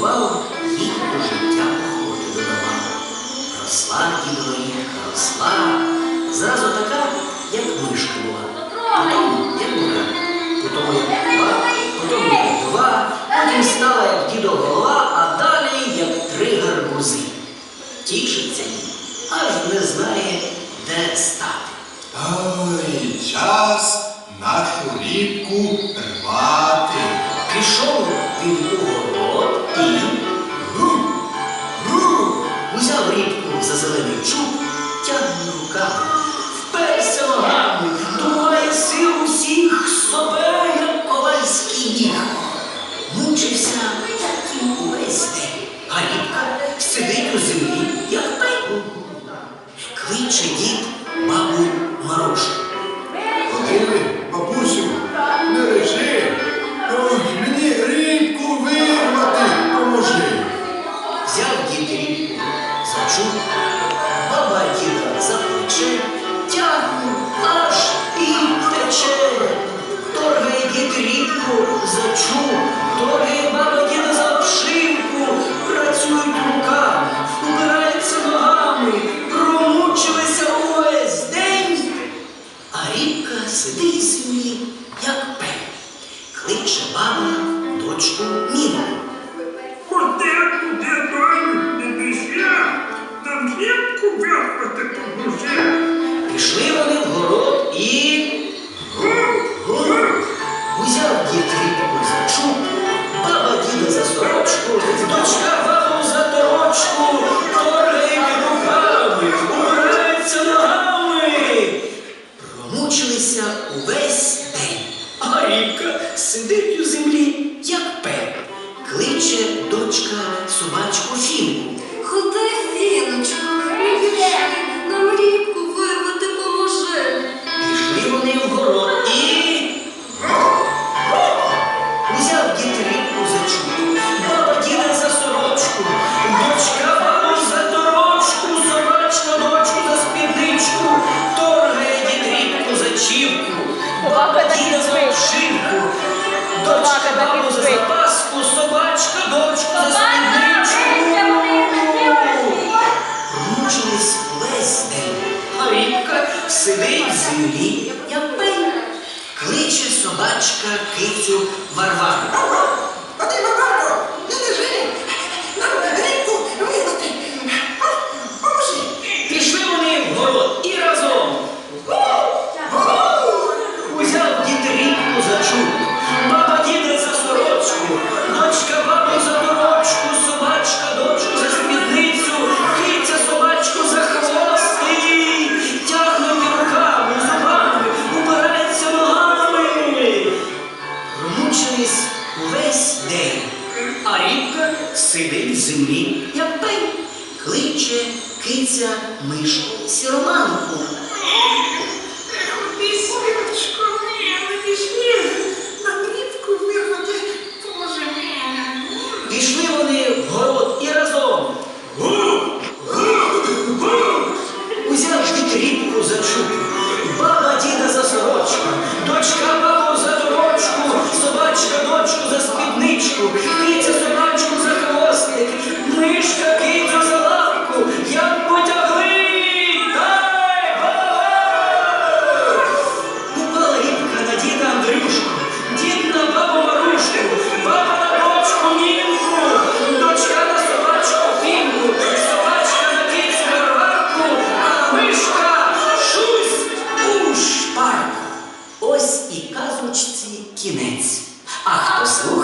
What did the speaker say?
симпатизувало їй до життя охоти додавало. Росла дідова рібка, росла, зразу така, як мишка була. Потім як мура, потім як була, потім як два, потім стала як дідо голова, а далі як три гарбузи. Тішиться їй, аж не знає, де стати. Ой, час нашу рібку рвати. Пішов він у чуб, тягне руками, вперся ногами, думає сил усіх собе, як ковальський ніг. Мучився, як і увесь день, а рібка сидить у землі, як пень. Кличе дід плече, тягне аж і тече. Торгає дід рібку за чуб, торгає баба діда за обшивку, працюють руками, убираються ногами, промучилися увесь день. А рібка сидить в як пень. Кличе баба дочку Пішли вони в город і узяв дід рібку за чуб, баба діда за сорочку, дочка бабу за торочку, торгають руками, убираються ногами. Промучилися увесь день, а рібка сидить у землі, як пень. Кличе дочка собачку Фінку. Баба діда за обшивку, дочка бабу за запаску, собачка дочка, за спідничку. Мучились весь день, а рібка сидить в землі, як пень. Кличе собачка кицю Варвару. А рібка сидить в землі, як пень, кличе киця мишку сіроманку. Пішли вони в город кінець. А хто слухає?